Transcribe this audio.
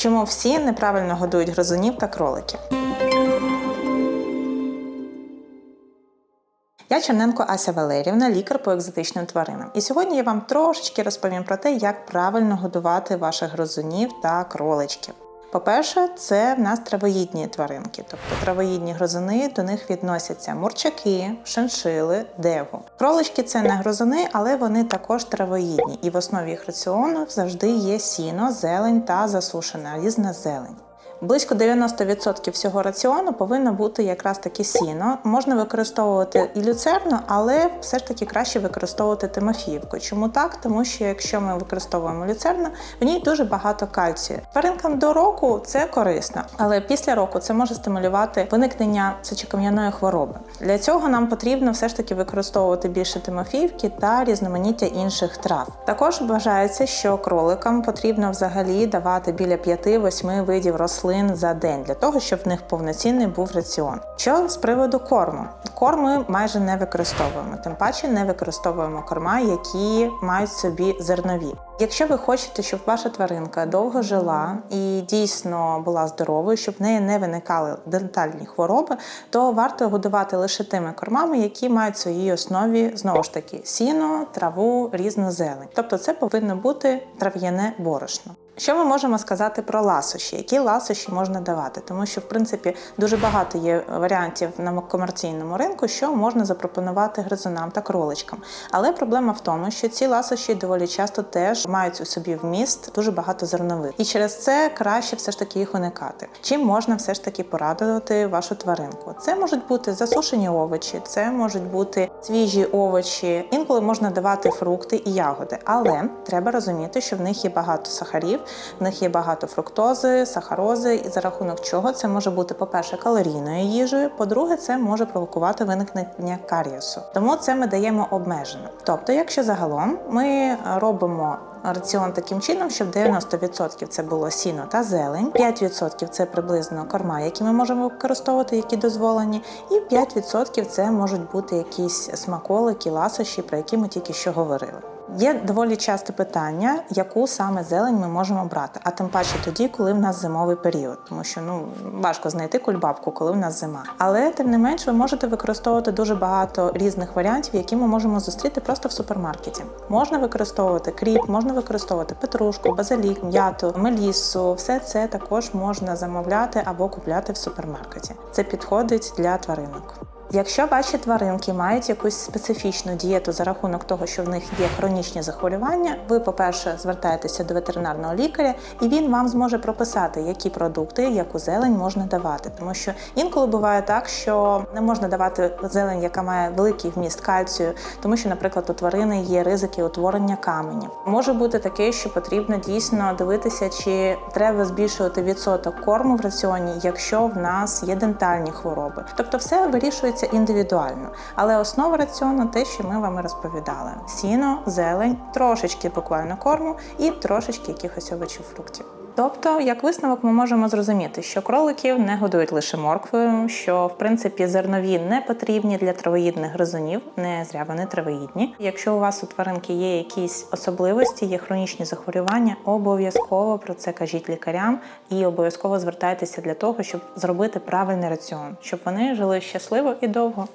Чому всі неправильно годують гризунів та кроликів? Я Черненко Ася Валерівна, лікар по екзотичним тваринам. І сьогодні я вам трошечки розповім про те, як правильно годувати ваших гризунів та кроличків. По-перше, це в нас травоїдні тваринки, тобто травоїдні грозини, до них відносяться мурчаки, шиншили, деву. Кролички це не грозини, але вони також травоїдні, і в основі їх раціону завжди є сіно, зелень та засушена різна зелень. Близько 90% всього раціону повинно бути якраз таки сіно. Можна використовувати і люцерну, але все ж таки краще використовувати тимофіївку. Чому так? Тому що якщо ми використовуємо люцерну, в ній дуже багато кальцію. Тваринкам до року це корисно, але після року це може стимулювати виникнення сечокам'яної хвороби. Для цього нам потрібно все ж таки використовувати більше тимофіївки та різноманіття інших трав. Також вважається, що кроликам потрібно взагалі давати біля 5-8 видів рослин за день для того, щоб в них повноцінний був раціон. Що з приводу корму? Корм ми майже не використовуємо, тим паче не використовуємо корма, які мають собі зернові. Якщо ви хочете, щоб ваша тваринка довго жила і дійсно була здоровою, щоб в неї не виникали дентальні хвороби, то варто годувати лише тими кормами, які мають в своїй основі знову ж таки сіно, траву, різну зелень. Тобто це повинно бути трав'яне борошно. Що ми можемо сказати про ласощі? Які ласощі можна давати? Тому що, в принципі, дуже багато є варіантів на комерційному ринку, що можна запропонувати гризунам та кроличкам. Але проблема в тому, що ці ласощі доволі часто теж мають у собі вміст дуже багато зернових, і через це краще все ж таки їх уникати. Чим можна все ж таки порадувати вашу тваринку? Це можуть бути засушені овочі, це можуть бути свіжі овочі. Інколи можна давати фрукти і ягоди, але треба розуміти, що в них є багато сахарів, в них є багато фруктози, сахарози, і за рахунок чого це може бути, по-перше, калорійною їжею. По-друге, це може провокувати виникнення карієсу. Тому це ми даємо обмежено. Тобто, якщо загалом ми робимо раціон таким чином, щоб 90% це було сіно та зелень, 5% це приблизно корма, які ми можемо використовувати, які дозволені, і 5% це можуть бути якісь смаколики, ласощі, про які ми тільки що говорили. Є доволі часте питання, яку саме зелень ми можемо брати, а тим паче тоді, коли в нас зимовий період, тому що ну важко знайти кульбабку, коли в нас зима. Але тим не менш, ви можете використовувати дуже багато різних варіантів, які ми можемо зустріти просто в супермаркеті. Можна використовувати кріп, можна використовувати петрушку, базилік, м'яту, мелісу. Все це також можна замовляти або купляти в супермаркеті. Це підходить для тваринок. Якщо ваші тваринки мають якусь специфічну дієту за рахунок того, що в них є хронічні захворювання, ви, по-перше, звертаєтеся до ветеринарного лікаря, і він вам зможе прописати, які продукти, яку зелень можна давати. Тому що інколи буває так, що не можна давати зелень, яка має великий вміст кальцію, тому що, наприклад, у тварини є ризики утворення каменів. Може бути таке, що потрібно дійсно дивитися, чи треба збільшувати відсоток корму в раціоні, якщо в нас є дентальні хвороби. Тобто, все вирішується індивідуально. Але основа раціону те, що ми вам розповідали: сіно, зелень, трошечки буквально корму і трошечки якихось овочів, фруктів. Тобто, як висновок, ми можемо зрозуміти, що кроликів не годують лише морквою, що в принципі зернові не потрібні для травоїдних гризунів, не зря вони травоїдні. Якщо у вас у тваринки є якісь особливості, є хронічні захворювання, обов'язково про це кажіть лікарям і обов'язково звертайтеся для того, щоб зробити правильний раціон, щоб вони жили щасливо і довго.